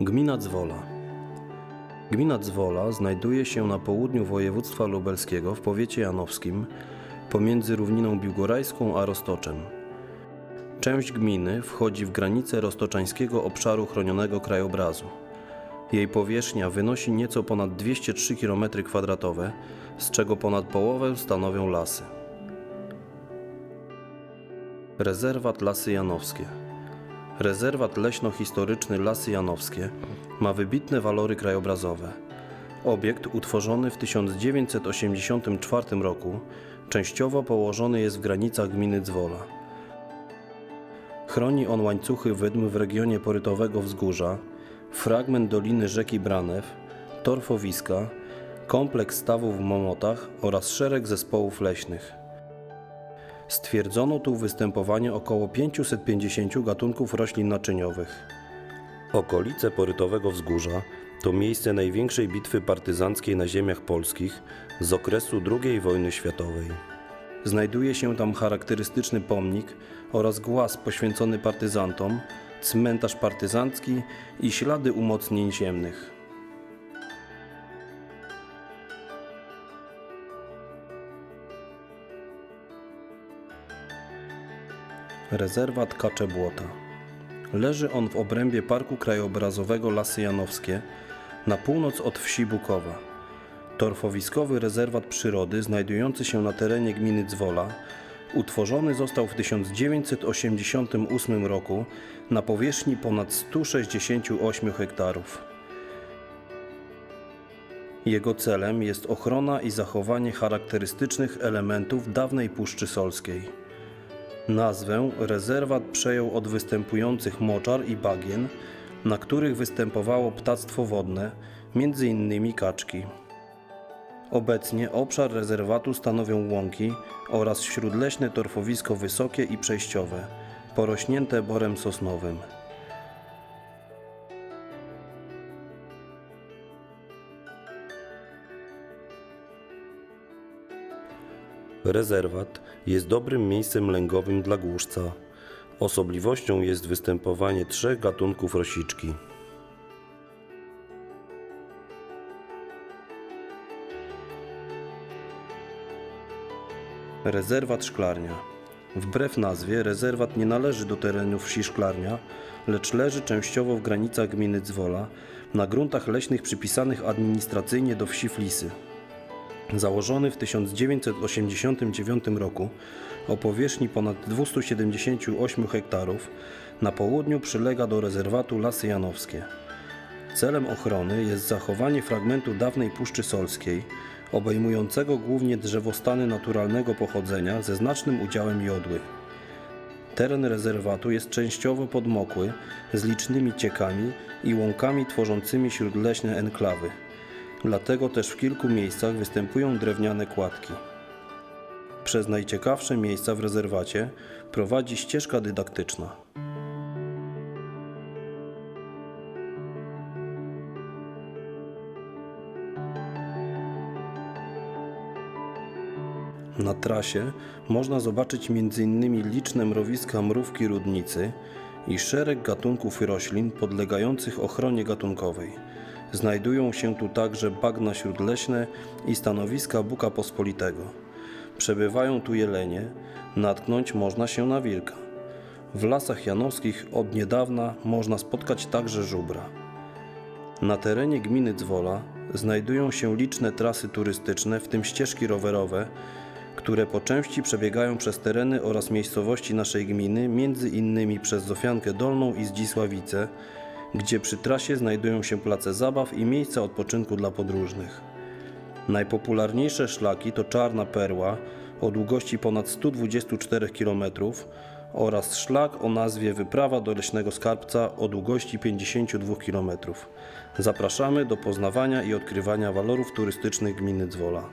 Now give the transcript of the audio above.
Gmina Dzwola. Gmina Dzwola znajduje się na południu województwa lubelskiego w powiecie janowskim pomiędzy równiną biłgorajską a Roztoczem. Część gminy wchodzi w granice roztoczańskiego obszaru chronionego krajobrazu. Jej powierzchnia wynosi nieco ponad 203 km2, z czego ponad połowę stanowią lasy. Rezerwat Lasy Janowskie. Rezerwat leśno-historyczny Lasy Janowskie ma wybitne walory krajobrazowe. Obiekt utworzony w 1984 roku częściowo położony jest w granicach gminy Dzwola. Chroni on łańcuchy wydm w regionie porytowego wzgórza, fragment doliny rzeki Branew, torfowiska, kompleks stawów w Momotach oraz szereg zespołów leśnych. Stwierdzono tu występowanie około 550 gatunków roślin naczyniowych. Okolice Porytowego Wzgórza to miejsce największej bitwy partyzanckiej na ziemiach polskich z okresu II wojny światowej. Znajduje się tam charakterystyczny pomnik oraz głaz poświęcony partyzantom, cmentarz partyzancki i ślady umocnień ziemnych. Rezerwat Kacze Błota. Leży on w obrębie Parku Krajobrazowego Lasy Janowskie, na północ od wsi Bukowa. Torfowiskowy rezerwat przyrody znajdujący się na terenie gminy Dzwola utworzony został w 1988 roku na powierzchni ponad 168 hektarów. Jego celem jest ochrona i zachowanie charakterystycznych elementów dawnej Puszczy Solskiej. Nazwę rezerwat przejął od występujących moczar i bagien, na których występowało ptactwo wodne, m.in. kaczki. Obecnie obszar rezerwatu stanowią łąki oraz śródleśne torfowisko wysokie i przejściowe, porośnięte borem sosnowym. Rezerwat jest dobrym miejscem lęgowym dla głuszca. Osobliwością jest występowanie trzech gatunków rosiczki. Rezerwat Szklarnia. Wbrew nazwie, rezerwat nie należy do terenów wsi Szklarnia, lecz leży częściowo w granicach gminy Dzwola, na gruntach leśnych przypisanych administracyjnie do wsi Flisy. Założony w 1989 roku o powierzchni ponad 278 hektarów, na południu przylega do rezerwatu Lasy Janowskie. Celem ochrony jest zachowanie fragmentu dawnej Puszczy Solskiej, obejmującego głównie drzewostany naturalnego pochodzenia ze znacznym udziałem jodły. Teren rezerwatu jest częściowo podmokły, z licznymi ciekami i łąkami tworzącymi śródleśne enklawy. Dlatego też w kilku miejscach występują drewniane kładki. Przez najciekawsze miejsca w rezerwacie prowadzi ścieżka dydaktyczna. Na trasie można zobaczyć m.in. liczne mrowiska mrówki rudnicy i szereg gatunków roślin podlegających ochronie gatunkowej. Znajdują się tu także bagna śródleśne i stanowiska buka pospolitego. Przebywają tu jelenie, natknąć można się na wilka. W lasach janowskich od niedawna można spotkać także żubra. Na terenie gminy Dzwola znajdują się liczne trasy turystyczne, w tym ścieżki rowerowe, które po części przebiegają przez tereny oraz miejscowości naszej gminy, między innymi przez Zofiankę Dolną i Zdzisławice, gdzie przy trasie znajdują się place zabaw i miejsca odpoczynku dla podróżnych. Najpopularniejsze szlaki to Czarna Perła o długości ponad 124 km oraz szlak o nazwie Wyprawa do Leśnego Skarbca o długości 52 km. Zapraszamy do poznawania i odkrywania walorów turystycznych gminy Dzwola.